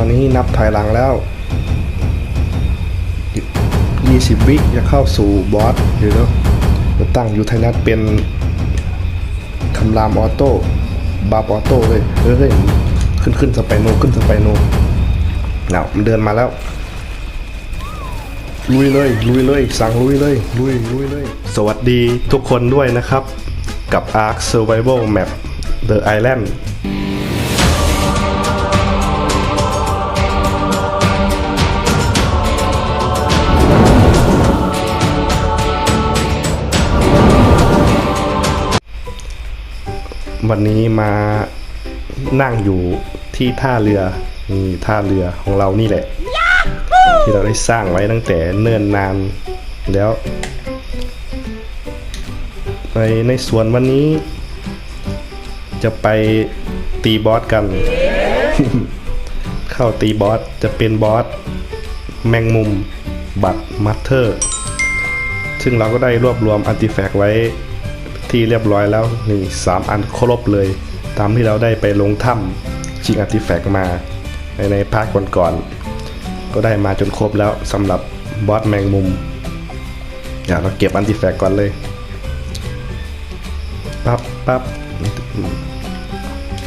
อนนี้นับถอยหลังแล้ว 20 วิจะเข้าสู่บอสเดี๋ยวจะตั้งยูไทนัทเป็นคำรามออโต้บาร์ออโต้เลยเฮ้ยขึ้นขึ้นสไปโนขึ้นสไปโนเนามันเดินมาแล้ว ลุยเลย ลุยเลย สั่งลุยเลย ลุยลุยเลย สวัสดีทุกคนด้วยนะครับ กับ Ark Survival Map The Island วันนี้มานั่งอยู่ที่ท่าเรือนี่ท่าเรือของเรานี่แหละ ที่เราได้สร้างไว้ตั้งแต่เนิ่นนานแล้วในในส่วนวันนี้ จะไปตีบอสกัน เข้าตีบอสจะเป็นบอสแมงมุมบัตมัตเตอร์ ซึ่งเราก็ได้รวบรวมอันติแฟกไว้ ที่เรียบร้อยแล้วนี่สามอันครบเลย ตามที่เราได้ไปลงถ้ำชิงอันติแฟกมา ในในภาคก่อนๆก็ได้มาจนครบแล้วสำหรับบอสแมงมุมอย่าเราเก็บอันติแฟกก่อนเลยปั๊บปั๊บ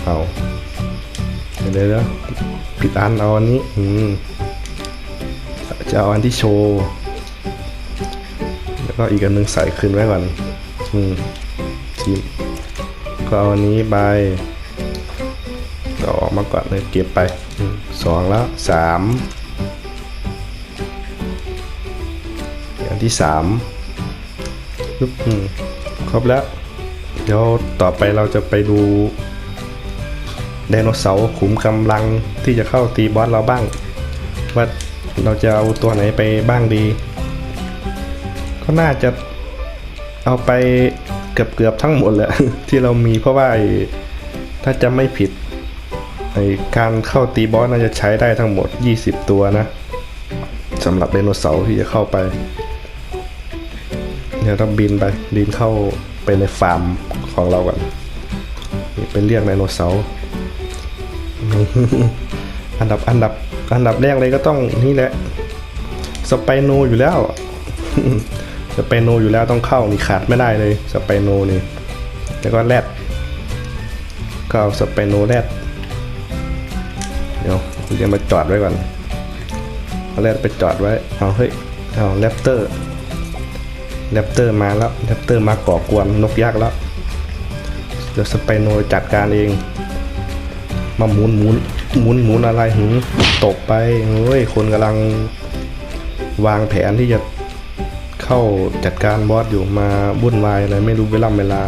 เอาเดี๋ยวเดี๋ยวผิดอันเอาอันนี้อืมจะเอาอันที่โชว์ แล้วก็อีกอันหนึงใส่คืนไว้ก่อน อืม ทีก็เอาอันนี้ไปก็ออกมาก่อนเลยเก็บไปสองแล้วสามอันที่สามปึ๊บครบแล้ว เดี๋ยวต่อไปเราจะไปดูไดโนเสาร์ขุมกำลังที่จะเข้าตีบอสเราบ้าง ว่าเราจะเอาตัวไหนไปบ้างดี ก็น่าจะเอาไป เกือบเกือบๆทั้งหมดแหละที่เรามีเพราะว่าถ้าจะไม่ผิดไอการเข้าตีบอสน่าจะใช้ได้ทั้งหมด 20 ตัวนะสำหรับไดโนเสาร์ที่จะเข้าไปเดี๋ยวเราบินไปบินเข้าไปในฟาร์มของเราก่อนเป็นเรียกไดโนเสาร์อันดับอันดับอันดับแรกเลยก็ต้องนี่แหละสไปโนอยู่แล้ว สไปโนอยู่แล้วต้องเข้านี่ขาดไม่ได้เลยสไปโนนี่แล้วก็แรดก็เอาสไปโนแรดเดี๋ยวผมจะมาจอดไว้ก่อนเอาแรดไปจอดไว้เอาเฮ้ยเอาแรปเตอร์แรปเตอร์มาแล้วแรปเตอร์มาก่อกวนนกยักษ์แล้วเดี๋ยวสไปโนจัดการเองมาหมุนหมุนหมุนหมุนอะไรหืมตกไปเฮ้ยคนกำลังวางแผนที่จะ เข้าจัดการบอสอยู่มาบุ่นวายอะไรไม่รู้เวลาเวลา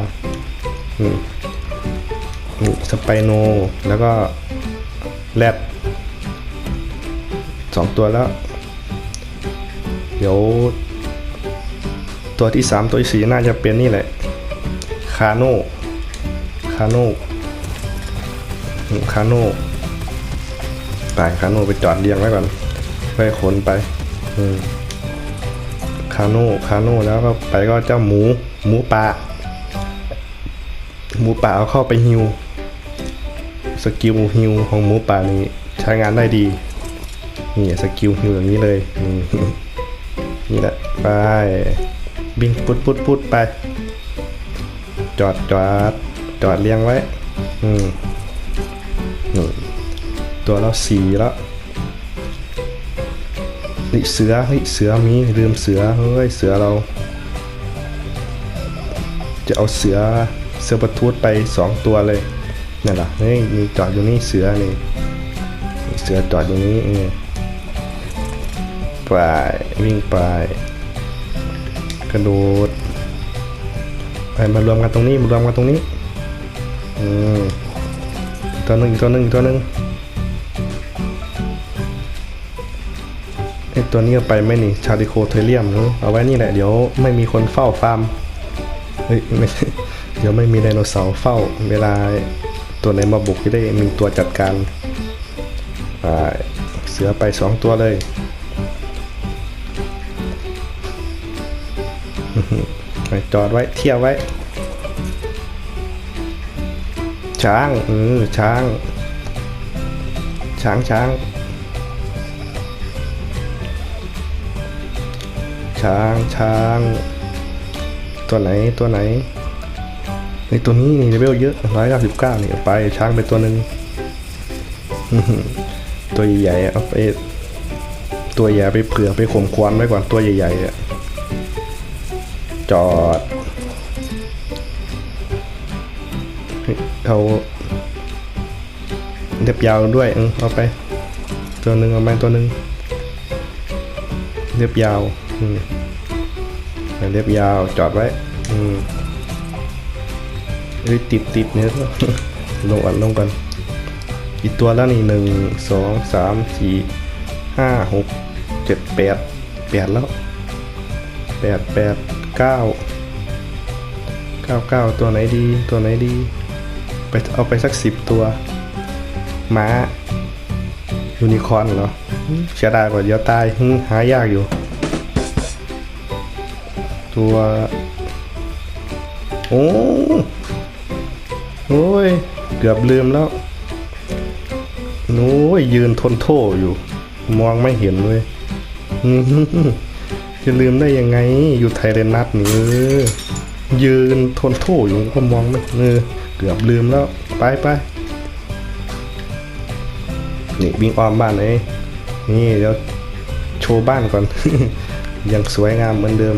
สไปโน แล้วก็แรดสองตัวแล้ว เดี๋ยว ตัวที่3ตัวที่4น่าจะเป็นนี่แหละ คาโน่คาโน่คาโน่ไปคาโน่ไปจอดเรียงไว้ก่อนไปขนไป อืม คาโน่คาโน่แล้วก็ไปก็เจ้าหมูหมูป่าหมูป่าเอาเข้าไปฮิวสกิลฮิวของหมูป่านี้ใช้งานได้ดีนี่สกิลฮิวอย่างนี้เลยนี่แหละไปบินปุดปุดปุดไป จอดจอดจอดเรียงไว้ อืมนี่ตัวเราสีแล้ว นี่เสือเฮ้ยเสือมีลืมเสือเฮ้ยเสือเรา จะเอาเสือเสือประทุดไปสองตัวเลยนั่นแหละเฮ้ยมีจอดอยู่นี่เสือนี่เสือจอดอยู่นี้อืมไปวิ่งไปกระโดดไปมารวมกันตรงนี้มารวมกันตรงนี้อืมอีกตัวหนึ่งตัวหนึ่งตัวหนึ่ง ตัวนี้ไปไหม่นี่ชาริโคเทเลียมเอาไว้นี่แหละเดี๋ยวไม่มีคนเฝ้าฟาร์มเฮ้ยไม่เดี๋ยวไม่มีไดโนเสาร์เฝ้า เวลาตัวไหนมาบุกจะได้มีตัวจัดการเสือไปสองตัวเลยไปจอดไว้เที่ยวไว้ ช้างเออช้าง ช้างช้าง ช้างช้าง ตัวไหนตัวไหนในตัวนี้นี่เลเวลเยอะร้อยเก้าสิบเก้านี่เอาไปช้างไปตัวหนึ่งตัวใหญ่ๆเอาไปตัวใหญ่ไปเผื่อไปข่มควานไว้ก่อนตัวใหญ่ๆอะจอดเฮ้ยเอาเล็บยาวด้วยเออเอาไป ตัวหนึ่งเอาไปตัวหนึ่งเล็บยาวอืม เอาเล็บยาวจอดไว้ อืมเฮ้ยติดติดเนี่ยลงก่อนลงก่อนกี่ตัวแล้วนี่หนึ่งสองสามสี่ห้าหกเจ็ดแปดแปดแล้วแปดแปดเก้าเก้าเก้าตัวไหนดีตัวไหนดี ไปเอาไปสักสิบตัว ม้า ยูนิคอร์นเหรอเสียดายกว่าเดี๋ยวตายหายากอยู่ ตัว โอ้โอ้ย เกือบลืมแล้วโอ้ยยืนทนโทษอยู่ มองไม่เห็นเลยจะลืมได้ยังไง อยู่ไทยเรนนัทนี่ยืนทนโทษอยู่ก็มองไม่เออเกือบลืมแล้ว ไปไปนี่วิ่งอ้อมบ้านเลยนี่เดี๋ยวโชว์บ้านก่อน ยังสวยงามเหมือนเดิม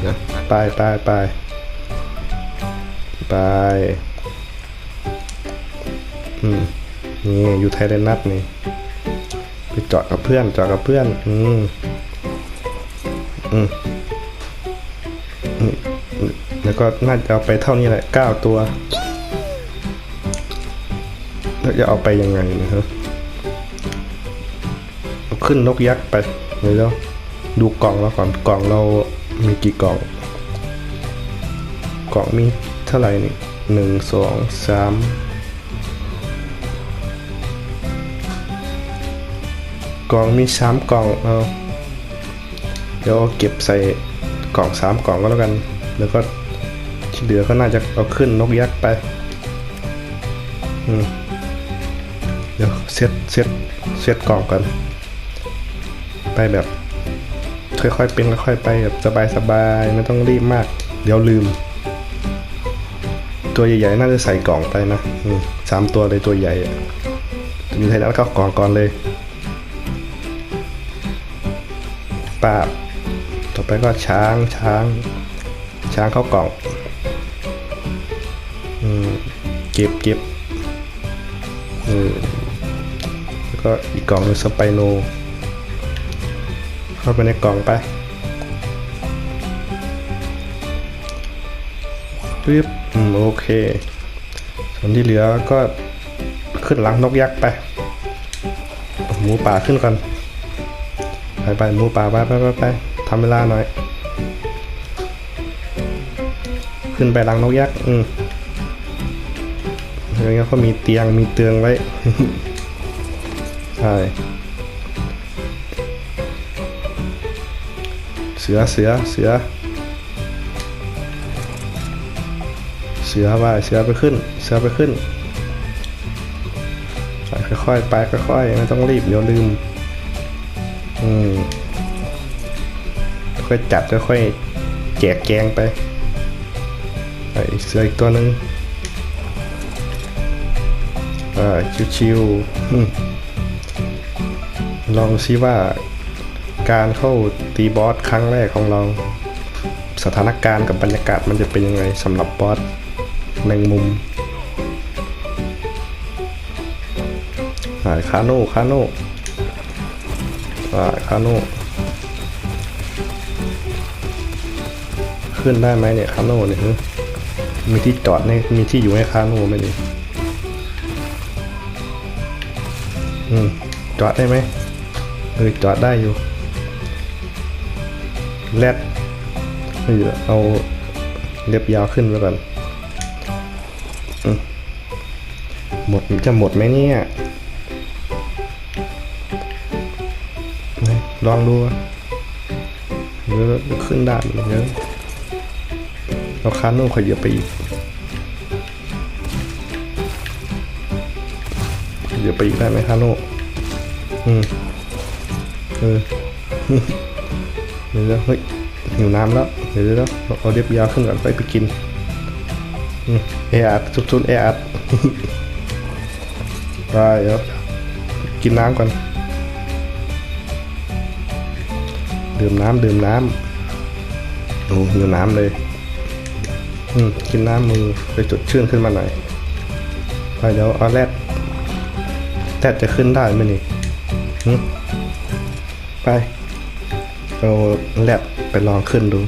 เดี๋ยวไปไปไปไปอืมนี่อยู่ไทยเดนนัทนี่ไปเจาะกับเพื่อนเจาะกับเพื่อนอืมอืมอืมแล้วก็น่าจะเอาไปเท่านี้แหละเก้าตัวแล้วจะเอาไปยังไงนะครับเอาขึ้นนกยักษ์ไปเดี๋ยว ดูกล่องแล้วก่อนกล่องเรามีกี่กล่อง กล่องมีเท่าไหร่นี่หนึ่งสองสามกล่องมีสามกล่องเอาเดี๋ยวเอาเก็บใส่กล่องสามกล่องก็แล้วกัน แล้วก็ที่เหลือก็น่าจะเอาขึ้นนกยักษ์ไปอืมเดี๋ยวเซตเซตเซตกล่องกัน ไปแบบ ค่อยๆเป็นค่อยๆไปแบบสบายๆไม่ต้องรีบมาก เดี๋ยวลืม ตัวใหญ่ๆน่าจะใส่กล่องไปนะสามตัวเลยตัวใหญ่อะมีไทยแล้วก็กล่องก่อนเลยปาบต่อไปก็ช้างช้าง ช้างเข้ากล่องอเก็บเก็บเออแล้วก็อีกกล่องหนึงสไปโน เข้าไปในกล่องไปปึ๊บอืมโอเค ส่วนที่เหลือก็ขึ้นหลังนกยักษ์ไป หมูป่าขึ้นก่อน ไปไปหมูป่าไปไปไปไปทำเวลาหน่อย ขึ้นไปหลังนกยักษ์อืมอย่างเงี้ยเขามีเตียงมีเตืองไว้ ใช่ สือเสือเสือ เสือไปเสือไปขึ้น เสือไปขึ้นไปค่อยๆไปค่อยๆไม่ต้องรีบเดี๋ยวลืมอืมค่อยจัดค่อยๆแจกแกงไปไอเสืออีกตัวหนึ่งอ่าชิวๆลองซิว่า การเข้าตีบอสครั้งแรกของเรา สถานการณ์กับบรรยากาศมันจะเป็นยังไงสำหรับบอสแมงมุมอ่าคาโน่คาโน่อ่าคาโน่ขึ้นได้ไหมเนี่ยคาโน่เนี่ยมีที่จอดในมีที่อยู่ให้คาโน่ไหมเนี่ยอืมจอดได้ไหมเออจอดได้อยู่ แรดเออเอาเล็บยาวขึ้นไว้ก่อนหมดจะหมดไหมเนี่ย ลองดูเดี๋ยวขึ้นด้เดี๋ยวเราคาโน่ขยับไปอีกขยับไปอีกได้ไหมคาโน่อืมเออ ดี๋ยวเฮ้ยหิวน้ำแล้วเดี๋ยวเดี๋ยวเอาเด็บยาวขึ้นก่อนค่อยไปกินเออัดสุดๆเออัดไปเดี๋ยวกินน้ำก่อนดื่มน้ำดื่มน้ำโอ้หิวน้ำเลยอืมกินน้ำมือไปจุดชื่นขึ้นมาหน่อยไปเดี๋ยวเอาแรดแรดจะขึ้นได้ไหมนี่ไป เอาแรดไปลองขึ้นดู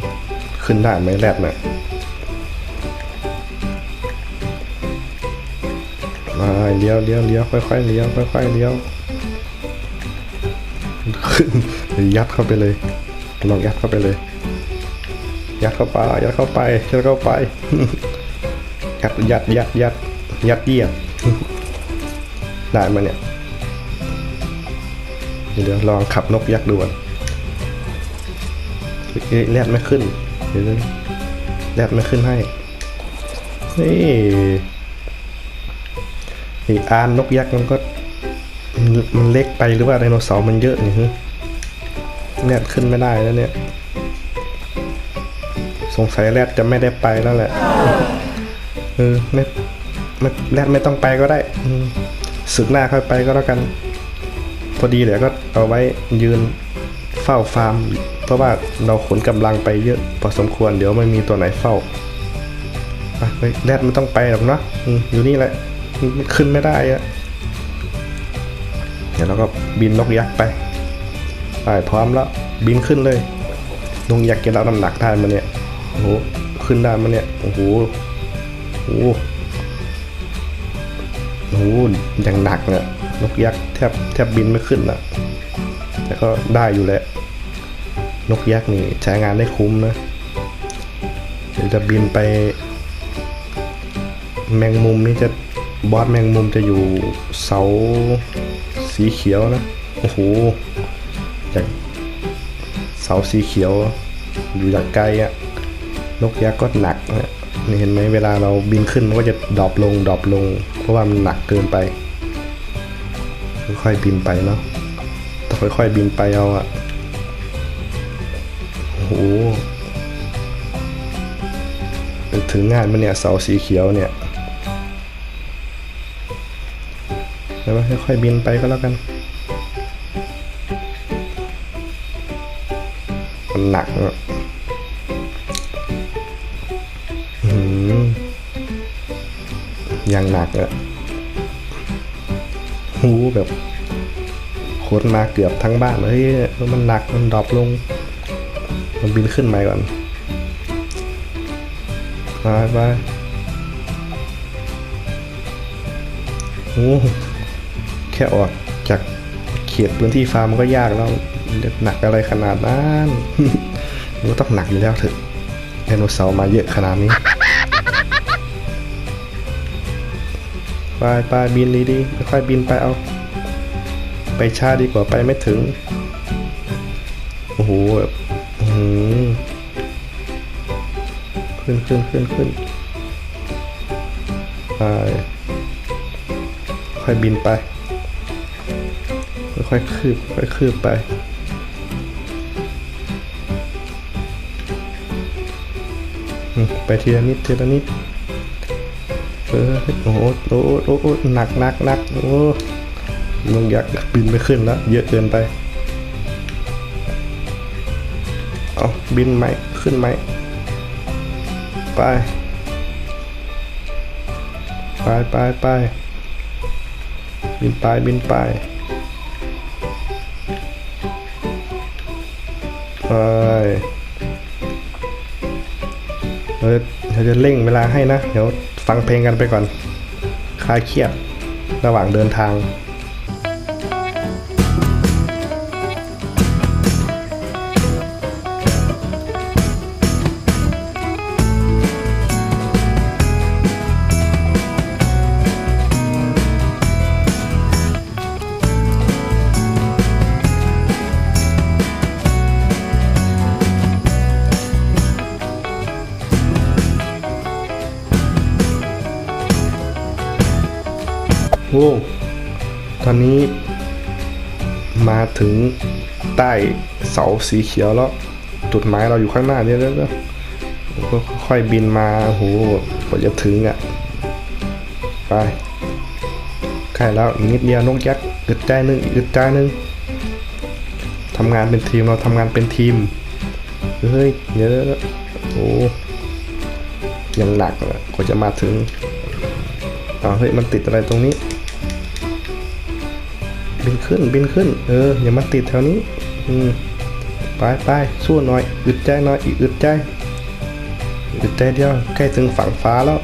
ขึ้นได้ไหมแรดน่ะมาเลี้ยวเลี้ยวเลี้ยวค่อยๆเลี้ยวค่อยๆเลี้ยวขึ้นยัดเข้าไปเลยลองยัดเข้าไปเลย ยัดเข้าไปยัดเข้าไปยัดเข้าไปยัดยัดยัดยัดยัดเยียดได้มาเนี่ยเดี๋ยวลองขับนกยักษ์ดูก่อน แรดไม่ขึ้น เดี๋ยวแรดไม่ขึ้นให้ นี่ไออานนกยักษ์มันก็ มันเล็กไปหรือว่าไดโนเสาร์มันเยอะนี่ฮึแรดขึ้นไม่ได้แล้วเนี่ย สงสัยแรดจะไม่ได้ไปแล้วแหละ เออไม่ไม่แรดไม่ต้องไปก็ได้อืมศึกหน้าค่อยไปก็แล้วกัน พอดีเดี๋ยวก็เอาไว้ยืนเฝ้าฟาร์ม เพราะว่าเราขนกำลังไปเยอะพอสมควรเดี๋ยวไม่มีตัวไหนเฝ้าไปไปแรดไม่ต้องไปหรอกเนาะอืมอยู่นี่แหละขึ้นไม่ได้อะเดี๋ยวเราก็บินนกยักษ์ไปไปพร้อมแล้วบินขึ้นเลยนกยักษ์จะรับน้ำหนักได้มาเนี่ยโอ้โหขึ้นได้มาเนี่ยโอ้โหโอ้โหโอ้โหอย่างหนักเนี่ยนกยักษ์แทบแทบบินไม่ขึ้นนะแต่ก็ได้อยู่แหละ นกยักษ์นี่ใช้งานได้คุ้มนะเดี๋ยวจะบินไป แมงมุมนี่จะบอสแมงมุมจะอยู่เสาสีเขียวนะ โอ้โหจากเสาสีเขียวอยู่จากไกลอะนกยักษ์ก็หนักนะนี่เห็นไหมเวลาเราบินขึ้นมันก็จะดรอปลงดรอปลง เพราะว่ามันหนักเกินไป ค่อยๆบินไปเนาะต้องค่อยๆบินไปเอาอะ โอ้โหถึงงานมันเนี่ยเสาสีเขียวเนี่ยแล้วก็ค่อยๆบินไปก็แล้วกัน มันหนักอะอื้อหือยังหนักอะหูแบบโคตรมาเกือบทั้งบ้านเลยแล้วมันหนักมันดรอปลง มันบินขึ้นม่ก่อนไปไปโอ้แค่ออกจากเขตพื้นที่ฟาร์มก็ยากแล้วหนักอะไรขนาดนั้นมันก็ต้องหนักอยู่แล้วเถอะไดโนเสาร์มาเยอะขนาดนี้ไปไปบินดีๆค่อยบินไปเอา ไปช้าดีกว่าไปไม่ถึง โอ้โหแบบ ขึ้นขึ้นขึ้นขึ้นไปค่อยบินไป ค่อยๆคืบค่อยๆคืบไปไปทีละนิดทีละนิดเออโอ้โหโอ้โหหนักหนักหนักโอ้ลงยักบินไม่ขึ้นแล้ว เยอะเกินไป เอาบินไหมขึ้นไหมไป ไปไปไปบินไปบินไปไปเออเดี๋ยวจะเร่งเวลาให้นะ เดี๋ยวฟังเพลงกันไปก่อน คลายเครียดระหว่างเดินทาง โอ้ตอนนี้มาถึงใต้เสาสีเขียวแล้ว จุดหมายเราอยู่ข้างหน้าเนี่ยแล้วก็ค่อยบินมาโอ้โหกว่าจะถึงอะ ไปใกล้แล้วอีกนิดเดียวนกยักษ์อึดใจนึงอึดใจนึงทำงานเป็นทีมเราทำงานเป็นทีม เฮ้ยเยวๆโอ้ยังหนักกว่าจะมาถึงอ้าเฮ้ยมันติดอะไรตรงนี้ บินขึ้นบินขึ้น เอออย่ามาติดแถวนี้ อืมไปไปสู้หน่อย อึดใจหน่อยอีกอึดใจอึดใจเดียวใกล้ถึงฝั่งฟ้าแล้ว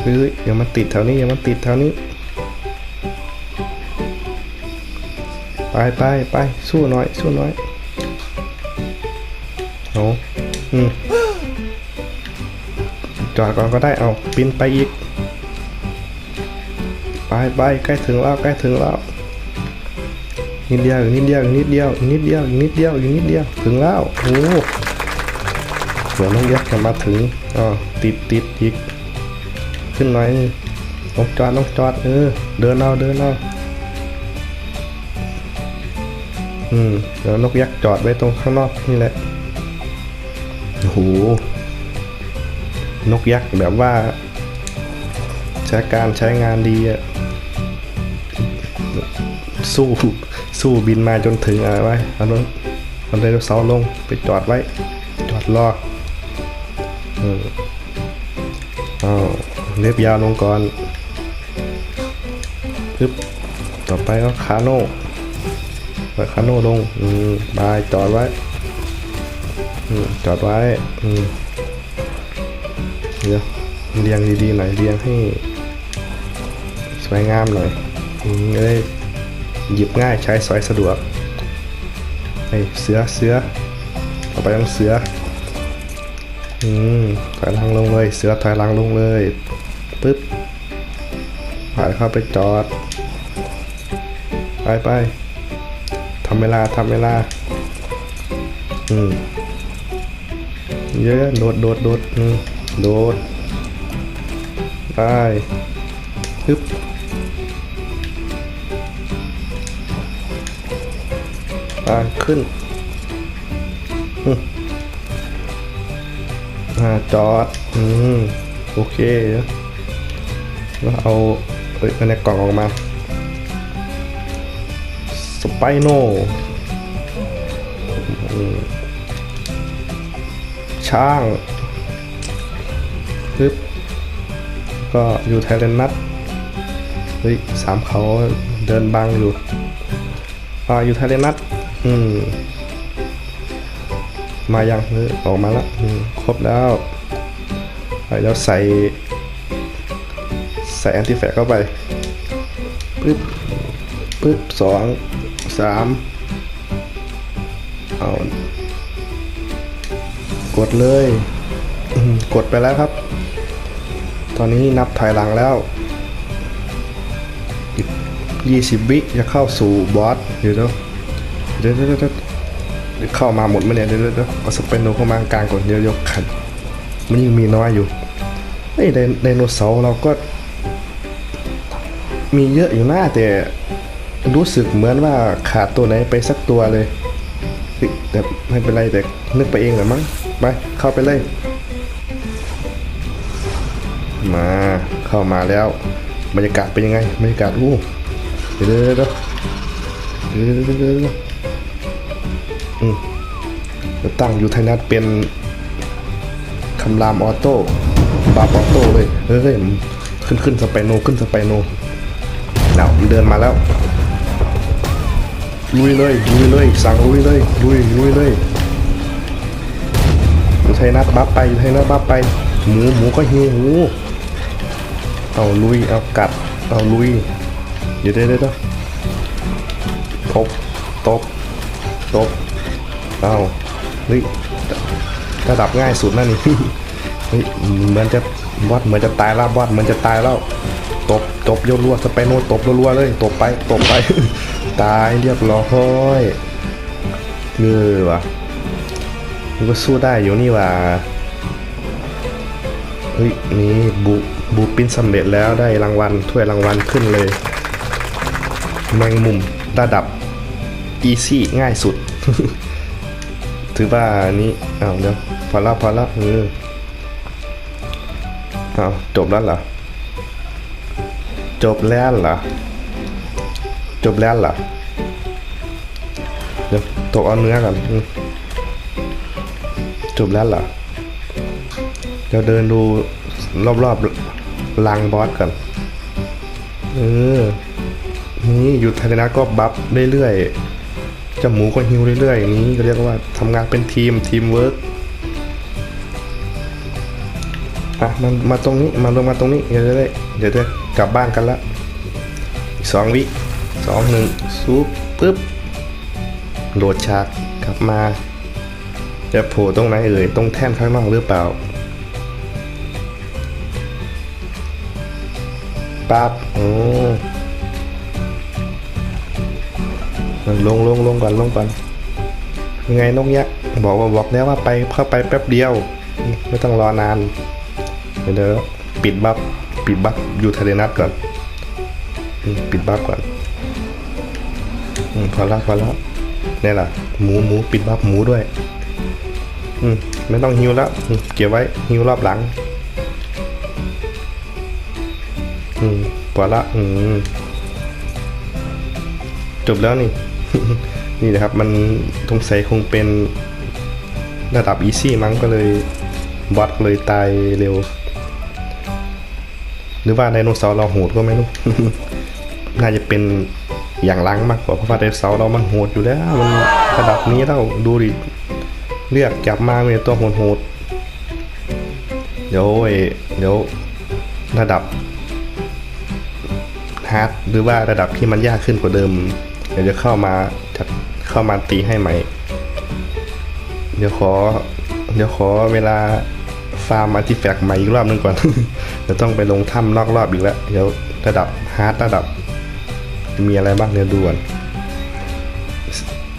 เฮ้ยอย่ามาติดแถวนี้อย่ามาติดแถวนี้ไปไปไปสู้หน่อย สู้หน่อยเอาอืมจอดก่อนก็ได้เอาบินไปอีก ไปใกล้ถึงแล้วใกล้ถึงแล้วนิดเดียวอีกนิดเดียวอีกนิดเดียวอีกนิดเดียวอีกนิดเดียวอีกนิดเดียวถึงแล้วโอ้เผื่อน้องยักษ์จะมาถึงอ๋อติดติดอีกขึ้นหน่อยน้องจอดต้องจอดเออเดินเอาเดินเอาอืมเดี๋ยวนกยักษ์จอดไว้ตรงข้างนอกนี่แหละโอ้โหนกยักษ์แบบว่าใช้การใช้งานดีอะ สู้สู้บินมาจนถึงอะไรไว้เอารถเอาไดโนเสาร์ลงไปจอดไว้ จอดรอเออเอาเล็บยาวลงก่อนปึ๊บต่อไปก็คาโน่เปิดคาโน่ลง อืมบายจอดไว้ อืมจอดไว้ อืมเดี๋ยวเรียงดีๆหน่อยเรียงให้สวยงามหน่อยอืมจะได้ หยิบง่ายใช้สอยสะดวกไอ้ยเสือเสือต่อไปต้องเสืออืมถอยหลังลงเลย เสือถอยหลังลงเลยปึ๊บผ่านเข้าไปจอด ไปไปทำเวลาทำเวลา อืมเยอะโดดโดดโดดอืมโดดไปปึ๊บ ไปขึ้นอืมอ่าจอ อืม โอเคแล้วเอาเอ้ยอันกล่องออกมา สไปโนช่างปึ๊บก็อยู่ไทเลนนัทเฮ้ยสามเขาเดินบังอยู่อ่าอยู่ไทเลนนัท อืม มายังเออออกมาแล้วครบแล้วไปแล้วใส่ ใส่แอนติแฟกเข้าไปปึ๊บปึ๊บสองสามเอากดเลย กดไปแล้วครับ ตอนนี้นับถอยหลังแล้วอีกยี่สิบวิจะเข้าสู่บอสเดี๋ยวเดี๋ยว เดี๋ยวเดี๋ยวเดี๋ยวเดี๋ยวเข้ามาหมดไหมเนี่ยเดี๋ยวเดี๋ยวเดี๋ยวเอาสเปนโนเข้ามากลางก่อนเดี๋ยวยกขัน มันยังมีน้อยอยู่ไอ้ยไดโนเสาร์เราก็ มีเยอะอยู่หน้าแต่รู้สึกเหมือนว่าขาดตัวไหนไปสักตัวเลยเฮ้ยแต่ไม่เป็นไรแต่นึกไปเองเหรอมั้งไปเข้าไปเลย มาเข้ามาแล้ว บรรยากาศเป็นยังไงบรรยากาศอู้เดี๋ยวเดี๋ยวเดี๋ยว เดี๋ยวเดี๋ยวเดี๋ยวเดี๋ยวเดี๋ยวอืมแล้วตั้งอยู่ไทยนัดเป็นคำรามออโต้บาร์ออโต้เลยเฮ้ยขึ้นขึ้นสไปโนขึ้นสไปโนแล้วมันเดินมาแล้วลุยเลยลุยเลยสั่งลุยเลยลุยลุยเลยอยู่ไทยนัดบัฟไปอยู่ไทยนัดบัฟไปหมูหมูก็หิวหมูเอาลุยเอากัดเอาลุยเดี๋ยวเดี๋ยวเดี๋ยวตบตบตบ เอาเฮ้ยระดับง่ายสุดนั่นนี่เฮ้ยเหมือนจะบอสเหมือนจะตายแล้วบอสเหมือนจะตายแล้วตบตบโยรัวสไปโนตบรัวๆเลยตบไปตบไป ตายเรียบร้อยเงือว่ะมันก็สู้ได้อยู่นี่ว่ะเฮ้ยนี่บูบูปินสำเร็จแล้วได้รางวัลถ้วยรางวัลขึ้นเลย แมงมุมระดับอีซี่ง่ายสุด ถือว่าอันนี้อ้าวเดี๋ยวพอล้วพอล้วเอออ้าวจบแล้วเหรอจบแล้วเหรอจบแล้วเหรอเดี๋ยวตกเอาเนื้อก่อนจบแล้วเหรอเดี๋ยวเดินดูรอบๆลังบอสก่อนเออนี่อยู่ทยนะก็บัฟเรื่อยๆ จะหมูก็ฮิวเรื่อยๆอย่างนี้ก็เรียกว่าทำงานเป็นทีมทีมเวิร์กอะมันมาตรงนี้มาลงมาตรงนี้เดี๋ยวจะได้เดี๋ยวจะกลับบ้านกันละอีกสองวิสองหนึ่งซูปปึ๊บโหลดฉากกลับมา จะโผล่ตรงไหนเอ่ยตรงแท่นข้างนอกหรือเปล่าปั๊บโอ้ ลงลงลงก่อนลงก่อนยังไงนกยักษ์บอกว่าบอกแล้วว่าไปเข้าไปแป๊บเดียว ไม่ต้องรอนานเดี๋ยวปิดบัฟปิดบัฟอยู่ทะเลนัดก่อนปิดบัฟก่อนพอแล้วพอแล้วนี่แหละหมูหมูปิดบัฟหมูด้วย อืมไม่ต้องฮิวแล้วเก็บไว้ฮิวรอบหลัง อืมพอละอืมจบแล้วนี่ นี่นะครับมันทงใส่คงเป็นระดับอีซี่มั้งก็เลยบอสเลยตายเร็ว หรือว่าไดโนเสาร์เราโหดก็ไม่รู้ น่าจะเป็นอย่างลังมากกว่าเพราะว่าไดโนเสาร์เรามันโหดอยู่แล้ว มันระดับนี้แล้วดูดิเลือกจับมาเป็นตัวโหดๆเดี๋ยวเดี๋ยวระดับฮาร์ดหรือว่าระดับที่มันยากขึ้นกว่าเดิม เดี๋ยวจะเข้ามาจัดเข้ามาตีให้ใหม่ เดี๋ยวขอ เดี๋ยวขอเวลาฟาร์มอาร์ติแฟกต์ใหม่อีกรอบนึงก่อนเดี๋ยวต้องไปลงถ้ำนอกรอบอีกแล้ว เดี๋ยวระดับฮาร์ดระดับ มีอะไรบ้างเดี๋ยวดูก่อน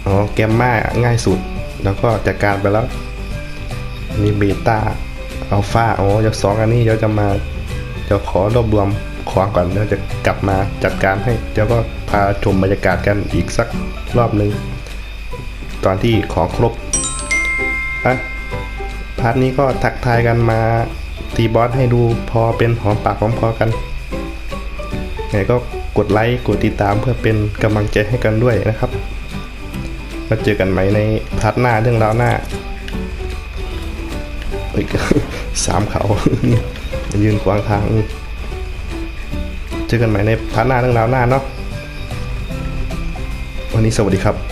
อ๋อแกมมาง่ายสุด แล้วก็จัดการไปแล้วนี่เบต้าอัลฟาอ๋อเดี๋ยวสองอันนี้เดี๋ยวจะมาเดี๋ยวขอรวบรวม ของก่อนเดี๋ยวจะกลับมาจัดการให้เดี๋ยวก็พาชมบรรยากาศกันอีกสักรอบหนึ่งตอนที่ของครบอะพาร์ทนี้ก็ทักทายกันมาตีบอสให้ดูพอเป็นหอมปากหอมคอกันไงก็กดไลค์กดติดตามเพื่อเป็นกำลังใจให้กันด้วยนะครับมาเจอกันใหม่ในพาร์ทหน้าเรื่องราวหน้าสามเขายืนขวางทาง เจอกันใหม่ในพาร์ทหน้าเรื่องราวหน้าเนาะวันนี้สวัสดีครับ